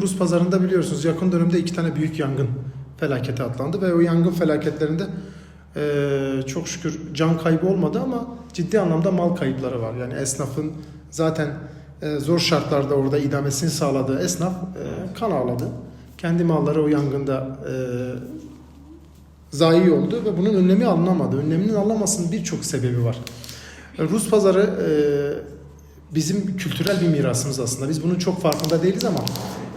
Rus pazarında biliyorsunuz yakın dönemde iki tane büyük yangın felaketi atlandı ve o yangın felaketlerinde eee, çok şükür can kaybı olmadı ama ciddi anlamda mal kayıpları var. Yani esnafın zaten eee, zor şartlarda orada idamesini sağladığı esnaf eee, kan ağladı. Kendi malları o yangında eee zayi oldu ve bunun önlemi alınamadı. Önleminin alınmamasının birçok sebebi var. E, Rus pazarı e, bizim kültürel bir mirasımız aslında. Biz bunun çok farkında değiliz ama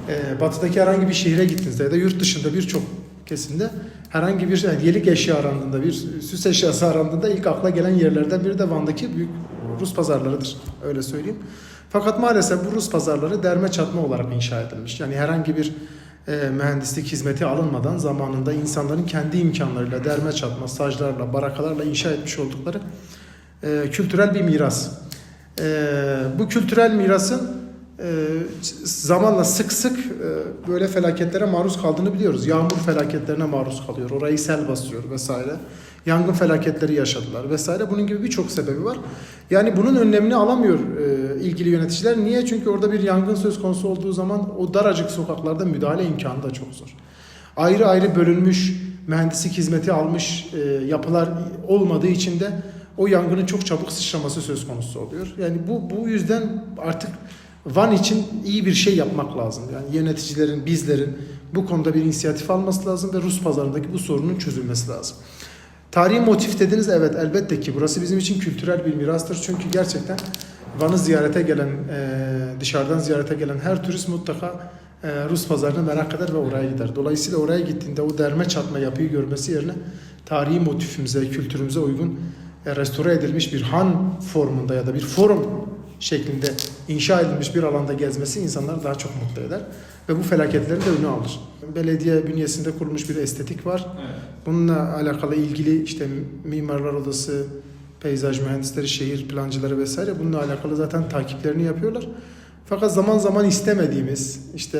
e, batıdaki herhangi bir şehire gittiğinizde ya da yurt dışında birçok kesimde herhangi bir yani eşya arandığında, bir süs eşyası arandığında ilk akla gelen yerlerden biri de Van'daki büyük Rus pazarlarıdır. Öyle söyleyeyim. Fakat maalesef bu Rus pazarları derme çatma olarak inşa edilmiş. Yani herhangi bir e, mühendislik hizmeti alınmadan zamanında insanların kendi imkanlarıyla derme çatma, stajlarla, barakalarla inşa etmiş oldukları e, kültürel bir miras. E, bu kültürel mirasın e, zamanla sık sık e, böyle felaketlere maruz kaldığını biliyoruz. Yağmur felaketlerine maruz kalıyor. Orayı sel basıyor vesaire. Yangın felaketleri yaşadılar vesaire. Bunun gibi birçok sebebi var. Yani bunun önlemini alamıyor e, ilgili yöneticiler. Niye? Çünkü orada bir yangın söz konusu olduğu zaman o daracık sokaklarda müdahale imkanı da çok zor. Ayrı ayrı bölünmüş mühendislik hizmeti almış e, yapılar olmadığı için de o yangının çok çabuk sıçraması söz konusu oluyor. Yani bu bu yüzden artık Van için iyi bir şey yapmak lazım. Yani yöneticilerin, bizlerin bu konuda bir inisiyatif alması lazım ve Rus pazarındaki bu sorunun çözülmesi lazım. Tarihi motif dediniz evet elbette ki burası bizim için kültürel bir mirastır. Çünkü gerçekten Van'ı ziyarete gelen, e, dışarıdan ziyarete gelen her turist mutlaka e, Rus pazarını merak eder ve oraya gider. Dolayısıyla oraya gittiğinde o derme çatma yapıyı görmesi yerine tarihi motifimize, kültürümüze uygun e, restore edilmiş bir han formunda ya da bir forum şeklinde inşa edilmiş bir alanda gezmesi insanları daha çok mutlu eder ve bu felaketlerin de önü alır. Belediye bünyesinde kurulmuş bir estetik var. Evet. Bununla alakalı ilgili işte mimarlar odası, peyzaj mühendisleri, şehir plancıları vesaire bununla alakalı zaten takiplerini yapıyorlar. Fakat zaman zaman istemediğimiz, işte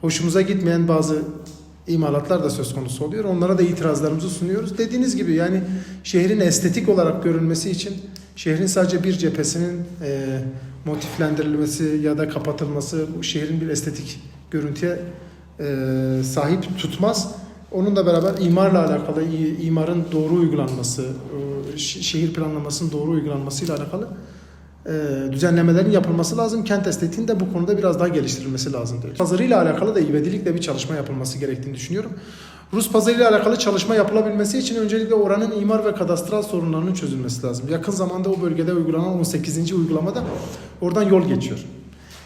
hoşumuza gitmeyen bazı imalatlar da söz konusu oluyor. Onlara da itirazlarımızı sunuyoruz. Dediğiniz gibi yani şehrin estetik olarak görünmesi için şehrin sadece bir cephesinin e, motiflendirilmesi ya da kapatılması bu şehrin bir estetik görüntüye e, sahip tutmaz. Onunla beraber imarla alakalı, imarın doğru uygulanması, şehir planlamasının doğru uygulanmasıyla alakalı düzenlemelerin yapılması lazım. Kent estetiğinin de bu konuda biraz daha geliştirilmesi lazım diyor. Pazarıyla alakalı da ivedilikle bir çalışma yapılması gerektiğini düşünüyorum. Rus pazarıyla alakalı çalışma yapılabilmesi için öncelikle oranın imar ve kadastral sorunlarının çözülmesi lazım. Yakın zamanda o bölgede uygulanan 18. uygulamada oradan yol geçiyor.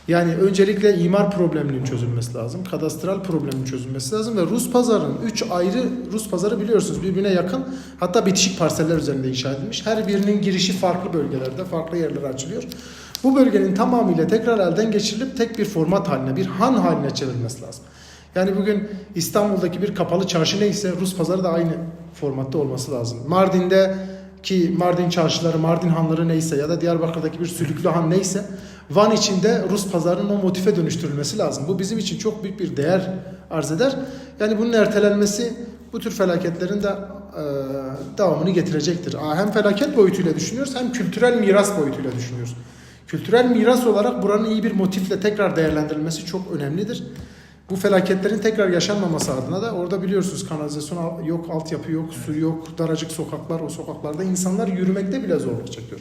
Yani öncelikle imar probleminin çözülmesi lazım. Kadastral problemin çözülmesi lazım ve Rus pazarının 3 ayrı Rus pazarı biliyorsunuz birbirine yakın hatta bitişik parseller üzerinde inşa edilmiş. Her birinin girişi farklı bölgelerde, farklı yerlere açılıyor. Bu bölgenin tamamıyla tekrar elden geçirilip tek bir format haline, bir han haline çevrilmesi lazım. Yani bugün İstanbul'daki bir kapalı çarşı neyse Rus pazarı da aynı formatta olması lazım. Mardin'de ki Mardin çarşıları, Mardin hanları neyse ya da Diyarbakır'daki bir sülüklü han neyse Van içinde Rus pazarının o motife dönüştürülmesi lazım. Bu bizim için çok büyük bir değer arz eder. Yani bunun ertelenmesi bu tür felaketlerin de e, devamını getirecektir. Hem felaket boyutuyla düşünüyoruz hem kültürel miras boyutuyla düşünüyoruz. Kültürel miras olarak buranın iyi bir motifle tekrar değerlendirilmesi çok önemlidir. Bu felaketlerin tekrar yaşanmaması adına da orada biliyorsunuz kanalizasyon al- yok, altyapı yok, su yok, daracık sokaklar, o sokaklarda insanlar yürümekte bile zorluk çekiyor.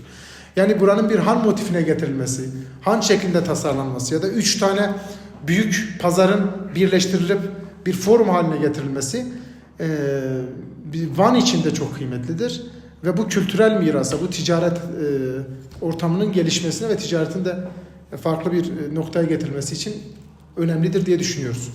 Yani buranın bir han motifine getirilmesi, han şeklinde tasarlanması ya da üç tane büyük pazarın birleştirilip bir forum haline getirilmesi bir Van için de çok kıymetlidir. Ve bu kültürel mirasa, bu ticaret eee, ortamının gelişmesine ve ticaretin de farklı bir e, noktaya getirilmesi için önemlidir diye düşünüyoruz.